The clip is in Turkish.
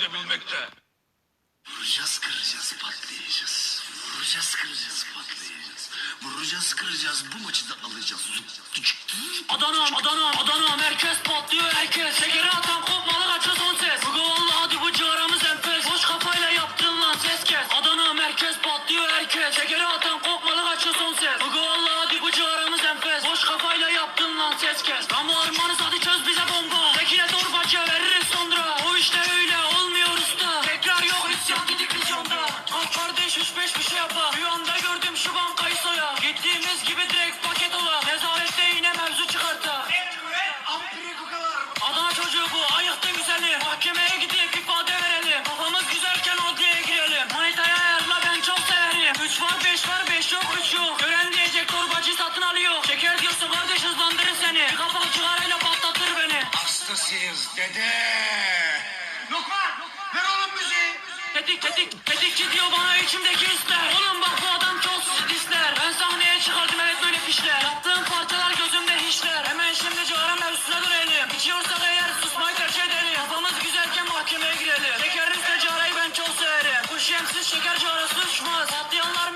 edebilmekte. Vuracağız kıracağız patlayacağız. Vuracağız kıracağız patlayacağız. Vuracağız kıracağız bu maçı da alacağız. Adana, Adana, Adana merkez var beş yok üç yok. Gören diyecek torbacı satın alıyor. Şeker diyorsa kardeş hızlandırır seni. Bir kapalı cigarayla patlatır beni. Hastasıyız dede. Lokma ver oğlum müziği. Tetik tetik tetikçi diyor bana içimdeki ister. Oğlum bak bu adam çok ister. Ben sahneye çıkardım evet böyle pişler. Yaptığım parçalar gözümde hiçler. Hemen şimdi cigaramla üstüne dönelim. İçiyorsak eğer susmayı tercih edelim. Kafamız güzelken mahkemeye girelim. Şekerli sigarayı ben çok severim. Bu şemsiz şeker cigarası uçmaz. Patlayanlar